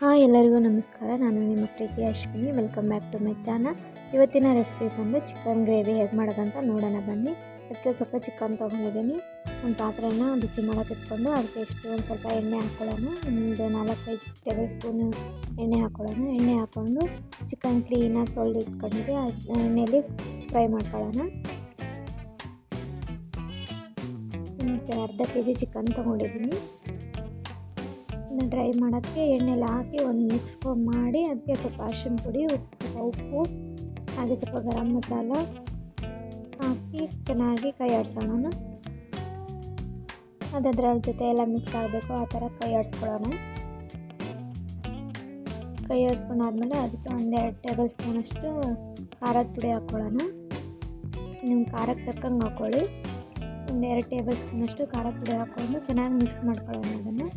Hi ಎಲ್ಲರಿಗೂ ನಮಸ್ಕಾರ. ನಾನು ನಿಮ್ಮ Preethi Ashwini. Welcome back to my channel ಇವತ್ತಿನ ರೆಸಿಪಿ ಬಂದು ಚಿಕನ್ ಗ್ರೇವಿ ಹೇಗೆ ಮಾಡೋದಂತ ನೋಡೋಣ ಬನ್ನಿ. ಅದಕ್ಕೆ ಸ್ವಲ್ಪ ಚಿಕನ್ ತೊಗೊಂಡಿದ್ದೀನಿ. ಒಂದು ಪಾತ್ರೆನ ಬಿಸಿ ಮಾಡೋಕೆ ಇಟ್ಕೊಂಡು ಅದಕ್ಕೆ ಎಷ್ಟು ಒಂದು ಸ್ವಲ್ಪ ಎಣ್ಣೆ ಹಾಕ್ಕೊಳ್ಳೋಣ ಒಂದು ನಾಲ್ಕೈದು ಟೇಬಲ್ ಸ್ಪೂನ್ ಎಣ್ಣೆ ಹಾಕ್ಕೊಳ್ಳೋಣ ಎಣ್ಣೆ ಹಾಕ್ಕೊಂಡು ಚಿಕನ್ ಕ್ಲೀನಾಗಿ ತೊಳೆದು ಇಟ್ಕೊಂಡಿದ್ದೆ. ಎಣ್ಣೆಯಲ್ಲಿ ಫ್ರೈ ಮಾಡ್ಕೊಳ್ಳೋಣ. ಮತ್ತು ಅರ್ಧ ಕೆ ಜಿ ಚಿಕನ್ ತೊಗೊಂಡಿದ್ದೀನಿ. ಇದನ್ನ ಡ್ರೈ ಮಾಡೋಕ್ಕೆ ಎಣ್ಣೆಲ್ಲ ಹಾಕಿ ಒಂದು ಮಿಕ್ಸ್ ಮಾಡಿ ಅದಕ್ಕೆ ಸ್ವಲ್ಪ ಅರಿಶಿನ ಪುಡಿ, ಉಪ್ಪು, ಸ್ವಲ್ಪ ಉಪ್ಪು, ಹಾಗೆ ಸ್ವಲ್ಪ ಗರಂ ಮಸಾಲ ಹಾಕಿ ಚೆನ್ನಾಗಿ ಕೈ ಆಡಿಸೋಣ ಅದಾದ್ರೆ ಅದ್ರ ಜೊತೆ ಎಲ್ಲ ಮಿಕ್ಸ್ ಆಗಬೇಕು, ಆ ಥರ ಕೈ ಆಡಿಸ್ಕೊಳ್ಳೋಣ. ಕೈ ಆಡಿಸ್ಕೊಂಡಾದ್ಮೇಲೆ ಅದಕ್ಕೆ ಒಂದೆರಡು ಟೇಬಲ್ ಸ್ಪೂನಷ್ಟು ಖಾರದ ಪುಡಿ ಹಾಕ್ಕೊಳ್ಳೋಣ. ನಿಮ್ಮ ಖಾರಕ್ಕೆ ತಕ್ಕಂಗೆ ಹಾಕ್ಕೊಳ್ಳಿ. ಒಂದೆರಡು ಟೇಬಲ್ ಸ್ಪೂನಷ್ಟು ಖಾರದ ಪುಡಿ ಹಾಕ್ಕೊಂಡು ಚೆನ್ನಾಗಿ ಮಿಕ್ಸ್ ಮಾಡ್ಕೊಳ್ಳೋಣ ಅದನ್ನು.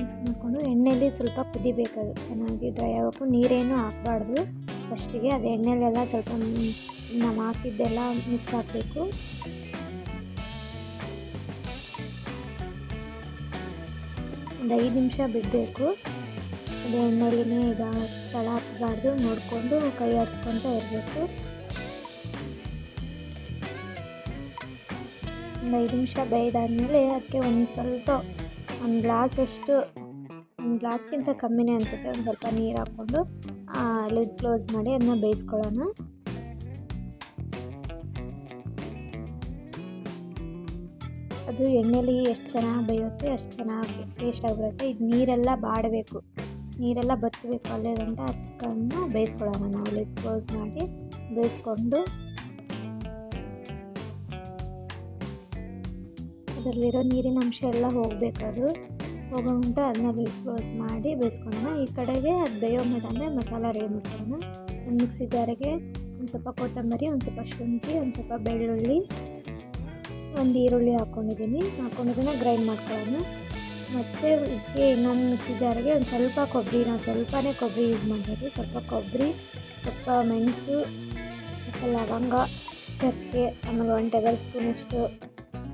ಮಿಕ್ಸ್ ಮಾಡಿಕೊಂಡು ಎಣ್ಣೆಯಲ್ಲಿ ಸ್ವಲ್ಪ ಕುದಿಬೇಕದು. ಚೆನ್ನಾಗಿ ಡ್ರೈ ಆಗಬೇಕು ನೀರೇನು ಹಾಕಬಾರ್ದು. ಫಸ್ಟಿಗೆ ಅದು ಎಣ್ಣೆಲೆಲ್ಲ ಸ್ವಲ್ಪ ನಾವು ಹಾಕಿದ್ದೆಲ್ಲ ಮಿಕ್ಸ್ ಹಾಕಬೇಕು. ಒಂದು ಐದು ನಿಮಿಷ ಬಿಡಬೇಕು. ಅದು ಎಣ್ಣೆಲಿನೇ ಈಗ ತಳ ಹಾಕಬಾರ್ದು. ನೋಡಿಕೊಂಡು ಕೈ ಆಡಿಸ್ಕೊತ ಇರಬೇಕು. ಒಂದು ಐದು ನಿಮಿಷ ಬೇಯ್ದಾದ್ಮೇಲೆ ಅದಕ್ಕೆ ಒಂದು ಸ್ವಲ್ಪ ಒಂದು ಗ್ಲಾಸಷ್ಟು ಒಂದು ಗ್ಲಾಸ್ಗಿಂತ ಕಮ್ಮಿನೇ ಅನಿಸುತ್ತೆ. ಒಂದು ಸ್ವಲ್ಪ ನೀರು ಹಾಕ್ಕೊಂಡು ಲಿಡ್ ಕ್ಲೋಸ್ ಮಾಡಿ ಅದನ್ನ ಬೇಯಿಸ್ಕೊಳ್ಳೋಣ. ಅದು ಎಣ್ಣೆಲಿ ಎಷ್ಟು ಚೆನ್ನಾಗಿ ಬೇಯುತ್ತೆ, ಅಷ್ಟು ಚೆನ್ನಾಗಿ ಟೇಸ್ಟ್ ಆಗಿಬಿಡುತ್ತೆ ಇದು ನೀರೆಲ್ಲ ಬಾಡಬೇಕು. ನೀರೆಲ್ಲ ಬತ್ತಬೇಕು ಅಲ್ಲೇ ಗಂಟ ಅದಕ್ಕನ್ನ ಬೇಯಿಸ್ಕೊಳ್ಳೋಣ. ನಾವು ಲಿಡ್ ಕ್ಲೋಸ್ ಮಾಡಿ ಬೇಯಿಸ್ಕೊಂಡು ಅದರಲ್ಲಿರೋ ನೀರಿನ ಅಂಶ ಎಲ್ಲ ಹೋಗಬೇಕು ಅದು ಹೋಗೋ ಗಂಟ ಅದನ್ನ ಕ್ಲೋಸ್ ಮಾಡಿ ಬೇಯಿಸ್ಕೊಳ್ಳೋಣ. ಈ ಕಡೆಗೆ ಅದು ಬೇಯೋ ಅಂದರೆ ಮಸಾಲ ರೆಡಿ ಮಾಡ್ಕೊಳ್ಳೋಣ. ಒಂದು ಮಿಕ್ಸಿ ಜಾರಿಗೆ ಒಂದು ಸ್ವಲ್ಪ ಕೊತ್ತಂಬರಿ, ಒಂದು ಸ್ವಲ್ಪ ಶುಂಠಿ, ಒಂದು ಸ್ವಲ್ಪ ಬೆಳ್ಳುಳ್ಳಿ, ಒಂದು ಈರುಳ್ಳಿ ಹಾಕ್ಕೊಂಡಿದ್ದೀನಿ ಹಾಕ್ಕೊಂಡಿದ್ದನ್ನು ಗ್ರೈಂಡ್ ಮಾಡ್ಕೊಳ್ಳೋಣ. ಮತ್ತು ಇದಕ್ಕೆ ಇನ್ನೊಂದು ಮಿಕ್ಸಿ ಜಾರಿಗೆ ಒಂದು ಸ್ವಲ್ಪ ಕೊಬ್ಬರಿ, ನಾವು ಸ್ವಲ್ಪನೇ ಕೊಬ್ಬರಿ ಯೂಸ್ ಮಾಡ್ಬೋದು. ಸ್ವಲ್ಪ ಕೊಬ್ಬರಿ, ಸ್ವಲ್ಪ ಮೆಣಸು, ಸ್ವಲ್ಪ ಲವಂಗ, ಚಕ್ಕೆ, ಆಮೇಲೆ ಒನ್ ಟೇಬಲ್ ಸ್ಪೂನಷ್ಟು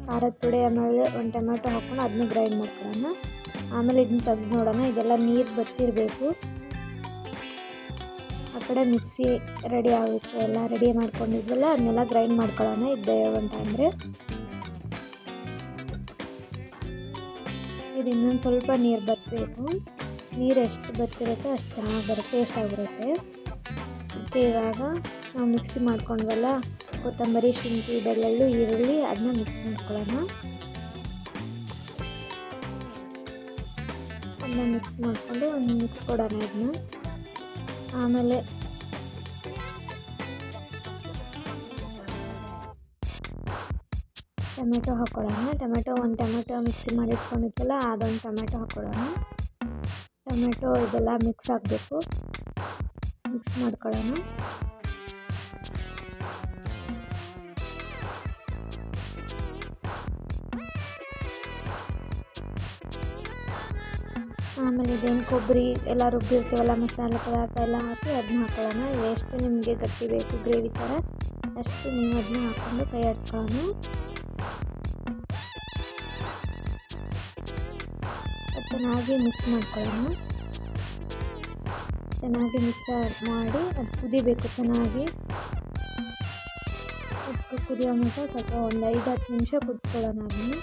ಖಾರದ ಪುಡಿ ಆಮೇಲೆ ಒಂದು ಟೊಮೆಟೊ ಹಾಕ್ಕೊಂಡು ಅದನ್ನ ಗ್ರೈಂಡ್ ಮಾಡ್ಕೊಳ್ಳೋಣ. ಆಮೇಲೆ ಇದನ್ನ ತೆಗ್ದು ನೋಡೋಣ, ಇದೆಲ್ಲ ನೀರು ಬತ್ತಿರಬೇಕು. ಆ ಕಡೆ ಮಿಕ್ಸಿ ರೆಡಿ ಆಗುತ್ತೆ, ಎಲ್ಲ ರೆಡಿ ಮಾಡ್ಕೊಂಡಿದ್ವಲ್ಲ, ಅದನ್ನೆಲ್ಲ ಗ್ರೈಂಡ್ ಮಾಡ್ಕೊಳ್ಳೋಣ ಇದು ಬೇಯೋಗಂಟ ಅಂದರೆ ಇದು ಇನ್ನೊಂದು ಸ್ವಲ್ಪ ನೀರು ಬತ್ತಬೇಕು ನೀರು ಎಷ್ಟು ಬತ್ತಿರುತ್ತೆ ಅಷ್ಟು ಚೆನ್ನಾಗಿ ಬರುತ್ತೆ, ಟೇಸ್ಟ್ ಇವಾಗ ನಾವು ಮಿಕ್ಸಿ ಮಾಡ್ಕೊಂಡ್ವಲ್ಲ? ಕೊತ್ತಂಬರಿ, ಶುಂಠಿ, ಬೆಳ್ಳುಳ್ಳಿ, ಈರುಳ್ಳಿ ಅದನ್ನ ಮಿಕ್ಸ್ ಮಾಡ್ಕೊಳ್ಳೋಣ. ಅದನ್ನ ಮಿಕ್ಸ್ ಮಾಡಿಕೊಂಡು ಒಂದು ಮಿಕ್ಸ್ ಕೊಡೋಣ ಇದನ್ನ ಆಮೇಲೆ ಟೊಮೆಟೊ ಹಾಕ್ಕೊಳ್ಳೋಣ ಟೊಮೆಟೊ ಒಂದು ಟೊಮೆಟೊ ಮಿಕ್ಸಿ ಮಾಡಿ ಇಟ್ಕೊಂಡಿದ್ವಲ್ಲ ಅದೊಂದು ಟೊಮೆಟೊ ಹಾಕ್ಕೊಳ್ಳೋಣ ಟೊಮೆಟೊ ಇದೆಲ್ಲ ಮಿಕ್ಸ್ ಆಗಬೇಕು. ಮಿಕ್ಸ್ ಮಾಡ್ಕೊಳ್ಳೋಣ. ಆಮೇಲೆ ಇದೇನು ಕೊಬ್ಬರಿ, ಎಲ್ಲ ರುಬ್ಬಿರ್ತೀವಲ್ಲ ಮಸಾಲೆ ಪದಾರ್ಥ ಎಲ್ಲ ಹಾಕಿ ಅದನ್ನ ಹಾಕೊಳ್ಳೋಣ. ಎಷ್ಟು ನಿಮಗೆ ಗಟ್ಟಿ ಬೇಕು ಗ್ರೇವಿ ಥರ, ಅಷ್ಟು ನೀವು ಅದನ್ನ ಹಾಕ್ಕೊಂಡು ಕೈ ಆಡಿಸ್ಕೊಳ್ಳೋಣ ಚೆನ್ನಾಗಿ ಮಿಕ್ಸ್ ಮಾಡ್ಕೊಳ್ಳೋಣ. ಚೆನ್ನಾಗಿ ಮಿಕ್ಸ್ ಮಾಡಿ ಅದು ಕುದಿಬೇಕು ಚೆನ್ನಾಗಿ. ಕುದಿಯೋ ಮಟ್ಟ ಸ್ವಲ್ಪ ಒಂದು ಐದು ಹತ್ತು ನಿಮಿಷ ಕುದಿಸ್ಕೊಳ್ಳೋಣ ಅದನ್ನು.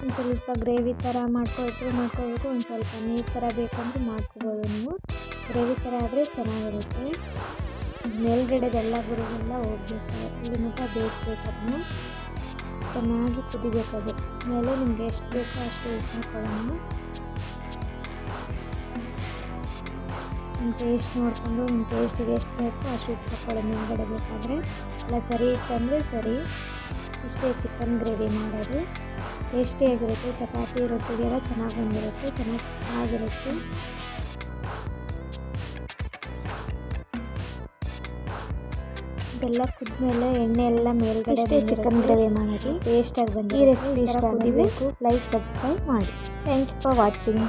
ಒಂದು ಸ್ವಲ್ಪ ಗ್ರೇವಿ ಥರ ಮಾಡ್ಕೊಳ್ತೀವಿ ಮಾಡ್ಕೋಬೇಕು ಒಂದು ಸ್ವಲ್ಪ ನೀರು ಥರ ಬೇಕಂದ್ರೆ ಮಾಡ್ಕೋಬೋದು ನೀವು. ಗ್ರೇವಿ ಥರ ಆದರೆ ಚೆನ್ನಾಗಿರುತ್ತೆ. ಮೇಲ್ಗಡೆದೆಲ್ಲ ಗುರುಗೆಲ್ಲ ಹೋಗ್ಬೇಕು. ಇಲ್ಲಿ ಮಟ್ಟ ಬೇಯಿಸ್ಬೇಕು ಅದನ್ನು. ಚೆನ್ನಾಗಿ ಕುದಿಬೇಕದು ಮೇಲೆ ನಿಮಗೆ ಎಷ್ಟು ಬೇಕೋ ಅಷ್ಟು ಉಪ್ಪು ಹಾಕೊಳ್ಳೋಣ. ನಿಮ್ಮ ಟೇಸ್ಟ್ ನೋಡಿಕೊಂಡು ನಿಮ್ಮ ಟೇಸ್ಟಿಗೆ ಎಷ್ಟು ಬೇಕು ಅಷ್ಟು ಉಪ್ಪು ಹಾಕೊಳ್ಳಿ ಮೇಲ್ಗಡೆ ಬೇಕಾದರೆ ಎಲ್ಲ ಸರಿ ಇತ್ತಂದರೆ ಸರಿ. ಇಷ್ಟೇ ಚಿಕನ್ ಗ್ರೇವಿ ಮಾಡೋದು. ಟೇಸ್ಟಿಯಾಗಿರುತ್ತೆ ಚಪಾತಿ ರೊಟ್ಟಿಗೆಲ್ಲ ಚೆನ್ನಾಗಿ ಬಂದಿರುತ್ತೆ. ಚೆನ್ನಾಗಿ ಆಗಿರುತ್ತೆ ಇದೆಲ್ಲ ಕುದ್ಮೇಲೆ ಎಣ್ಣೆ ಎಲ್ಲ ಮೇಲ್ಗಡೆ ಚಿಕನ್ ಗ್ರೇವಿ ಮಾಡೋದು. ಟೇಸ್ಟಾಗಿ ಬಂದು ಈ ರೆಸಿಪಿ ಇಷ್ಟ ಆಗಬೇಕು ಲೈಕ್ ಸಬ್ಸ್ಕ್ರೈಬ್ ಮಾಡಿ. Thank you for watching